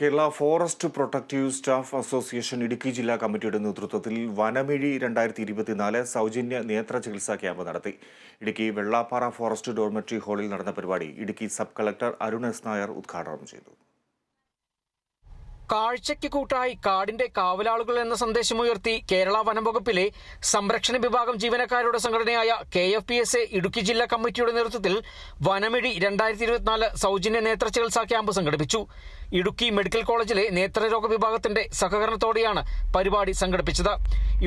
Kerala forest protective staff association Idukki ജില്ലാ കമ്മിറ്റിയുടെ നേതൃത്വത്തിൽ വനമിഴി രണ്ടായിരത്തി ഇരുപത്തിനാല് സൗജന്യ നേത്ര ചികിത്സാ ക്യാമ്പ് നടത്തി. ഇടുക്കി വെള്ളാപ്പാറ ഫോറസ്റ്റ് ഡോർമെട്രി ഹാളിൽ നടന്ന പരിപാടി Idukki sub collector Arun S Nair ഉദ്ഘാടനം ചെയ്തു. കാഴ്ചയ്ക്ക് കൂട്ടായി കാടിന്റെ കാവലാളുകൾ എന്ന സന്ദേശമുയർത്തി കേരള വനംവകുപ്പിലെ സംരക്ഷണ വിഭാഗം ജീവനക്കാരുടെ സംഘടനയായ K F P S A Idukki ജില്ലാ കമ്മിറ്റിയുടെ നേതൃത്വത്തിൽ വനമിഴി രണ്ടായിരത്തി ഇരുപത്തിനാല് സൗജന്യ നേത്ര ചികിത്സാ ക്യാമ്പ് സംഘടിപ്പിച്ചു. ഇടുക്കി മെഡിക്കൽ കോളേജിലെ നേത്രരോഗ വിഭാഗത്തിന്റെ സഹകരണത്തോടെയാണ് പരിപാടി സംഘടിപ്പിച്ചത്.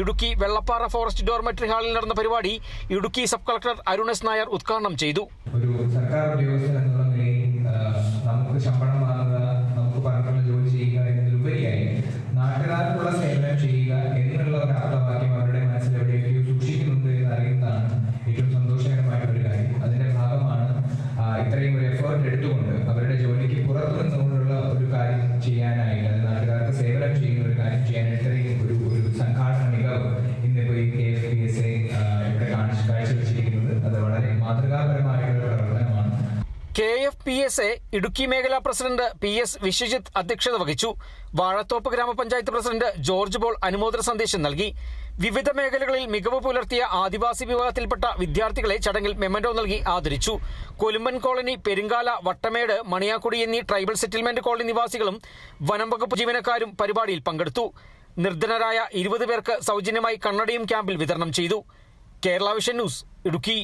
ഇടുക്കി വെള്ളപ്പാറ ഫോറസ്റ്റ് ഡോർമെട്രി ഹാളിൽ നടന്ന പരിപാടി ഇടുക്കി സബ് കളക്ടർ അരുണസ് നായർ ഉദ്ഘാടനം ചെയ്തു. ഒരു സർക്കാർ നിലയിൽ നമുക്ക് ശമ്പളം ആ, ഇത്രയും ഒരു എഫേർട്ട് എടുത്തുകൊണ്ട് അവരുടെ ജോലിക്ക് പുറത്തു നിന്നുകൊണ്ടുള്ള ഒരു കാര്യം ചെയ്യാനായിട്ട് അത് നാട്ടുകാർക്ക് സേവനം ചെയ്യുന്ന ഒരു കാര്യം ചെയ്യാനായിട്ട് ഇത്രയും ഒരു ഒരു സംഘാടന മികവ് ഇന്നിപ്പോൾ ഈ K F P S A ഇവിടെ കാഴ്ചവെച്ചിരിക്കുന്നത്. അത് വളരെ മാതൃകാപരമായിട്ടുള്ള പ്രവർത്തനമാണ്. K F P S A Idukki മേഖലാ പ്രസിഡന്റ് പി എസ് വിശ്വജിത്ത് അധ്യക്ഷത വഹിച്ചു. വാഴത്തോപ്പ് ഗ്രാമപഞ്ചായത്ത് പ്രസിഡന്റ് ജോർജ് ബോൾ അനുമോദന സന്ദേശം നൽകി. വിവിധ മേഖലകളിൽ മികവ് പുലർത്തിയ ആദിവാസി വിഭാഗത്തിൽപ്പെട്ട വിദ്യാർത്ഥികളെ ചടങ്ങിൽ മെമ്മന്റോ നൽകി ആദരിച്ചു. കൊലുമ്പൻ കോളനി പെരുങ്കാല വട്ടമേട് മണിയാക്കുടി എന്നീ ട്രൈബൽ സെറ്റിൽമെന്റ് കോളനി നിവാസികളും വനം വകുപ്പ് ജീവനക്കാരും പരിപാടിയിൽ പങ്കെടുത്തു. നിർധനരായ ഇരുപത് പേർക്ക് സൗജന്യമായി കണ്ണടയും ക്യാമ്പിൽ വിതരണം ചെയ്തു. Kerala vision news Idukki.